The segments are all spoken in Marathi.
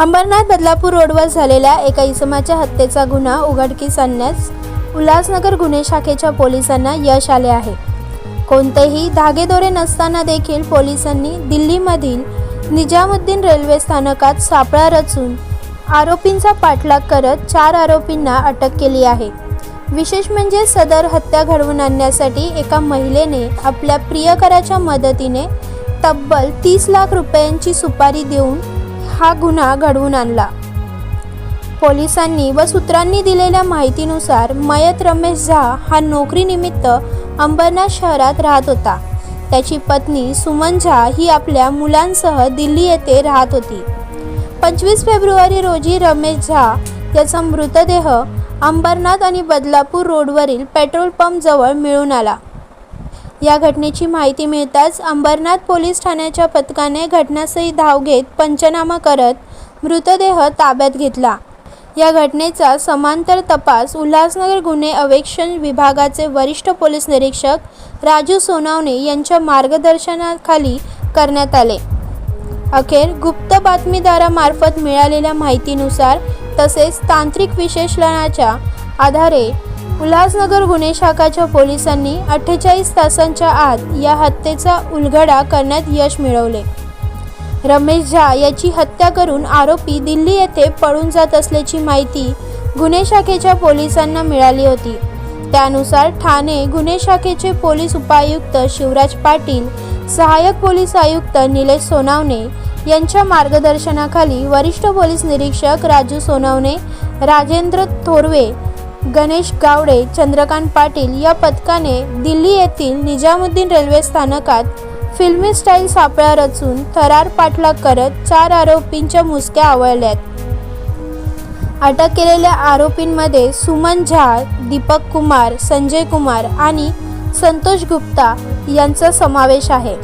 अंबरनाथ बदलापूर रोडवर झालेल्या एका इसमाच्या हत्येचा गुन्हा उघडकीस आणण्यास उल्हासनगर गुन्हे शाखेच्या पोलिसांना यश आले आहे. कोणतेही धागेदोरे नसताना देखील पोलिसांनी दिल्लीमधील निजामुद्दीन रेल्वे स्थानकात सापळा रचून आरोपींचा पाठलाग करत चार आरोपींना अटक केली आहे. विशेष म्हणजे सदर हत्या घडवून आणण्यासाठी एका महिलेने आपल्या प्रियकराच्या मदतीने तब्बल तीस लाख रुपयांची सुपारी देऊन हा गुन्हा घडवून आणला. पोलिसांनी व सूत्रांनी दिलेल्या माहितीनुसार मयत रमेश झा हा नोकरीनिमित्त अंबरनाथ शहरात राहत होता. त्याची पत्नी सुमन झा ही आपल्या मुलांसह दिल्ली येथे राहत होती. पंचवीस फेब्रुवारी रोजी रमेश झा याचा मृतदेह अंबरनाथ आणि बदलापूर रोडवरील पेट्रोल पंप जवळ मिळून आला. या घटनेची माहिती मिळताच अंबरनाथ पोलीस ठाण्याच्या पथकाने घटनास्थळी धाव घेत पंचनामा करत मृतदेह ताब्यात घेतला. या घटनेचा समांतर तपास उल्हासनगर गुन्हे अवेक्षण विभागाचे वरिष्ठ पोलीस निरीक्षक राजू सोनावणे यांच्या मार्गदर्शनाखाली करण्यात आले. अखेर गुप्त बातमीदारामार्फत मिळालेल्या माहितीनुसार तसेच तांत्रिक विश्लेषणाच्या आधारे उल्हासनगर गुन्हे शाखाच्या पोलिसांनी अठ्ठेचाळीस तासांच्या आत या हत्येचा उलगडा करण्यात यश मिळवले. रमेश झा याची हत्या करून आरोपी दिल्ली येथे पळून जात असल्याची माहिती गुन्हे शाखेच्या पोलिसांना मिळाली होती. त्यानुसार ठाणे गुन्हे शाखेचे पोलीस उपायुक्त शिवराज पाटील सहाय्यक पोलीस आयुक्त निलेश सोनावणे यांच्या मार्गदर्शनाखाली वरिष्ठ पोलीस निरीक्षक राजू सोनावणे राजेंद्र थोरवे गणेश गावडे चंद्रकांत पाटील या पथकाने दिल्ली येथील निजामुद्दीन रेल्वे स्थानकात फिल्मी स्टाईल सापळा रचून थरार पाठलाग करत चार आरोपींच्या मुसक्या आवळल्यात. अटक केलेल्या आरोपींमध्ये सुमन झा दीपक कुमार संजय कुमार आणि संतोष गुप्ता यांचा समावेश आहे.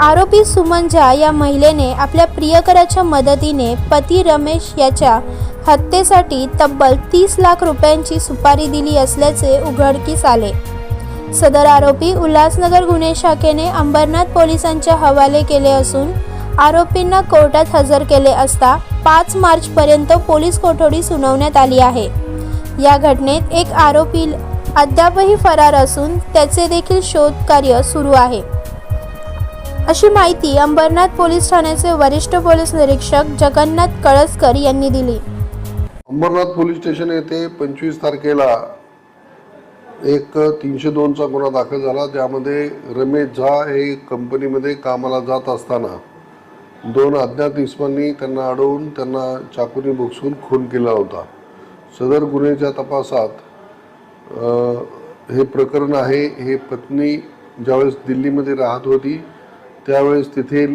आरोपी सुमन झा या महिलेने आपल्या प्रियकराच्या मदतीने पती रमेश याच्या हत्येसाठी तब्बल तीस लाख रुपयांची सुपारी दिली असल्याचे उघडकीस आले. सदर आरोपी उल्हासनगर गुन्हे शाखेने अंबरनाथ पोलिसांच्या हवाले केले असून आरोपींना कोर्टात हजर केले असता पाच मार्चपर्यंत पोलीस कोठडी सुनावण्यात आली आहे. या घटनेत एक आरोपी अद्यापही फरार असून त्याचे देखील शोध कार्य सुरू आहे. अशी माहिती अंबरनाथ पोलीस ठाण्याचे वरिष्ठ पोलीस निरीक्षक जगन्नाथ कळसकर यांनी दिली. अंबरनाथ पोलीस स्टेशन येथे पंचवीस तारखेला एक तीनशे दोनचा गुन्हा दाखल झाला. त्यामध्ये रमेश झा हे कंपनीमध्ये कामाला जात असताना दोन अज्ञात इस्मांनी त्यांना अडवून त्यांना चाकूने बोक्सून खून केला होता. सदर गुन्ह्याच्या तपासात हे प्रकरण आहे. हे पत्नी ज्यावेळेस दिल्लीमध्ये राहत होती त्यावेळेस तिथे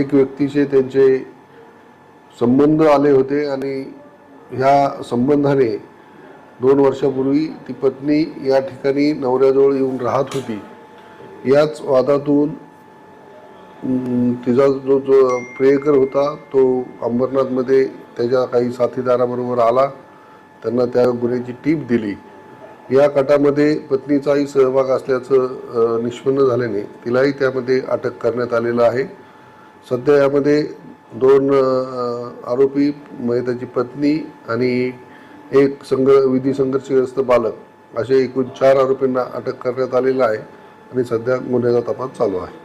एक व्यक्तीचे त्यांचे संबंध आले होते आणि ह्या संबंधाने दोन वर्षापूर्वी ती पत्नी या ठिकाणी नवऱ्याजवळ येऊन राहत होती. याच वादातून तिचा जो जो प्रेयकर होता तो अंबरनाथमध्ये त्याच्या काही साथीदाराबरोबर आला. त्यांना त्या गुन्ह्याची टीप दिली. या कटामध्ये पत्नीचाही सहभाग असल्याचं निष्पन्न झाल्याने तिलाही त्यामध्ये अटक करण्यात आलेलं आहे. सध्या यामध्ये दोन आरोपी म्हणजे त्याची पत्नी आणि एक संघ विधी संघर्षग्रस्त बालक असे एकूण चार आरोपींना अटक करण्यात आलेलं आहे आणि सध्या गुन्ह्याचा तपास चालू आहे.